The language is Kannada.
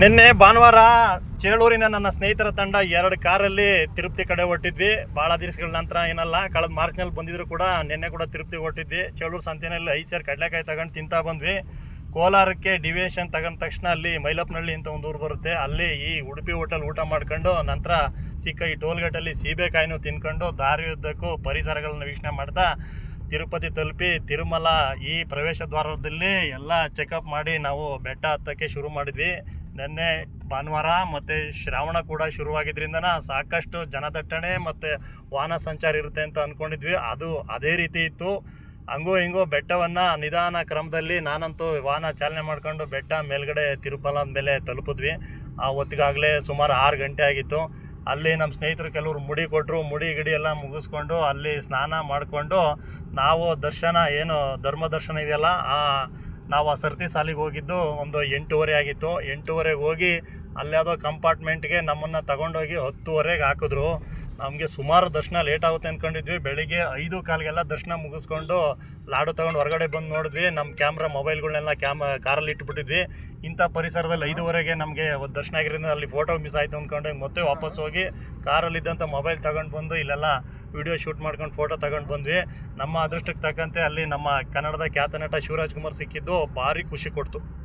ನಿನ್ನೆ ಭಾನುವಾರ ಚೇಳೂರಿನ ನನ್ನ ಸ್ನೇಹಿತರ ತಂಡ ಎರಡು ಕಾರಲ್ಲಿ ತಿರುಪತಿ ಕಡೆ ಹೊಟ್ಟಿದ್ವಿ ಭಾಳ ದಿವಸಗಳ ನಂತರ ಏನಲ್ಲ, ಕಳೆದ ಮಾರ್ಚ್ನಲ್ಲಿ ಬಂದಿದ್ರು ಕೂಡ ನಿನ್ನೆ ಕೂಡ ತಿರುಪತಿ ಹೊಟ್ಟಿದ್ವಿ ಚೇಳೂರು ಸಂತೆನಲ್ಲಿ ಐದು ಸೇರು ಕಡಲೆಕಾಯಿ ತಗೊಂಡು ತಿಂತಾ ಬಂದ್ವಿ. ಕೋಲಾರಕ್ಕೆ ಡಿವಿಯೇಷನ್ ತಗೊಂಡ ತಕ್ಷಣ ಅಲ್ಲಿ ಮೈಲಪ್ಪನಳ್ಳಿ ಅಂತ ಒಂದು ಊರು ಬರುತ್ತೆ. ಅಲ್ಲಿ ಈ ಉಡುಪಿ ಹೋಟೆಲ್ ಊಟ ಮಾಡ್ಕೊಂಡು ನಂತರ ಸಿಕ್ಕ ಈ ಟೋಲ್ಗೇಟಲ್ಲಿ ಸೀಬೆಕಾಯಿನೂ ತಿನ್ಕೊಂಡು ದಾರಿಯುದ್ದಕ್ಕೂ ಪರಿಸರಗಳನ್ನು ವೀಕ್ಷಣೆ ಮಾಡ್ತಾ ತಿರುಪತಿ ತಲುಪಿ ತಿರುಮಲ ಈ ಪ್ರವೇಶ ದ್ವಾರದಲ್ಲಿ ಎಲ್ಲ ಚೆಕಪ್ ಮಾಡಿ ನಾವು ಬೆಟ್ಟ ಹತ್ತಕ್ಕೆ ಶುರು ಮಾಡಿದ್ವಿ. ನಿನ್ನೆ ಭಾನುವಾರ ಮತ್ತು ಶ್ರಾವಣ ಕೂಡ ಶುರುವಾಗಿದ್ರಿಂದನ ಸಾಕಷ್ಟು ಜನದಟ್ಟಣೆ ಮತ್ತು ವಾಹನ ಸಂಚಾರ ಇರುತ್ತೆ ಅಂತ ಅಂದ್ಕೊಂಡಿದ್ವಿ ಅದು ಅದೇ ರೀತಿ ಇತ್ತು. ಹಂಗೋ ಹಿಂಗೋ ಬೆಟ್ಟವನ್ನು ನಿಧಾನ ಕ್ರಮದಲ್ಲಿ ನಾನಂತೂ ವಾಹನ ಚಾಲನೆ ಮಾಡ್ಕೊಂಡು ಬೆಟ್ಟ ಮೇಲ್ಗಡೆ ತಿರುಪಲದ ಮೇಲೆ ತಲುಪಿದ್ವಿ. ಆ ಹೊತ್ತಿಗಾಗಲೇ ಸುಮಾರು ಆರು ಗಂಟೆ ಆಗಿತ್ತು. ಅಲ್ಲಿ ನಮ್ಮ ಸ್ನೇಹಿತರು ಕೆಲವರು ಮುಡಿ ಕೊಟ್ಟರು ಮುಡಿ ಗಿಡಿ ಎಲ್ಲ ಮುಗಿಸ್ಕೊಂಡು ಅಲ್ಲಿ ಸ್ನಾನ ಮಾಡಿಕೊಂಡು ನಾವು ದರ್ಶನ ಏನು ಧರ್ಮ ದರ್ಶನ ಇದೆಯಲ್ಲ, ಆ ನಾವು ಆ ಸರ್ತಿ ಸಾಲಿಗೆ ಹೋಗಿದ್ದು ಒಂದು ಎಂಟೂವರೆ ಆಗಿತ್ತು. ಎಂಟೂವರೆಗೆ ಹೋಗಿ ಅಲ್ಲಿ ಯಾವುದೋ ಕಂಪಾರ್ಟ್ಮೆಂಟ್ಗೆ ನಮ್ಮನ್ನು ತಗೊಂಡೋಗಿ ಹತ್ತುವರೆಗೆ ಹಾಕಿದ್ರು. ನಮಗೆ ಸುಮಾರು ದರ್ಶನ ಲೇಟ್ ಆಗುತ್ತೆ ಅಂದ್ಕೊಂಡಿದ್ವಿ ಬೆಳಿಗ್ಗೆ ಐದು ಕಾಲಿಗೆಲ್ಲ ದರ್ಶನ ಮುಗಿಸ್ಕೊಂಡು ಲಾಡು ತಗೊಂಡು ಹೊರಗಡೆ ಬಂದು ನೋಡಿದ್ವಿ. ನಮ್ಮ ಕ್ಯಾಮ್ರಾ ಮೊಬೈಲ್ಗಳನ್ನೆಲ್ಲ ಕ್ಯಾಮ ಕಾರಲ್ಲಿ ಇಟ್ಬಿಟ್ಟಿದ್ವಿ. ಇಂಥ ಪರಿಸರದಲ್ಲಿ ಐದುವರೆಗೆ ನಮಗೆ ದರ್ಶನ ಆಗಿರೋದ್ರಿಂದ ಅಲ್ಲಿ ಫೋಟೋ ಮಿಸ್ ಆಯಿತು ಅಂದ್ಕೊಂಡು ಮತ್ತೆ ವಾಪಸ್ ಹೋಗಿ ಕಾರಲ್ಲಿದ್ದಂಥ ಮೊಬೈಲ್ ತಗೊಂಡು ಬಂದು ಇಲ್ಲೆಲ್ಲ ವಿಡಿಯೋ ಶೂಟ್ ಮಾಡ್ಕೊಂಡು ಫೋಟೋ ತಗೊಂಡು ಬಂದ್ವಿ. ನಮ್ಮ ಅದೃಷ್ಟಕ್ಕೆ ತಕ್ಕಂತೆ ಅಲ್ಲಿ ನಮ್ಮ ಕನ್ನಡದ ಖ್ಯಾತ ನಟ ಶಿವರಾಜ್ ಕುಮಾರ್ ಸಿಕ್ಕಿದ್ದು ಭಾರಿ ಖುಷಿ ಕೊಡ್ತು.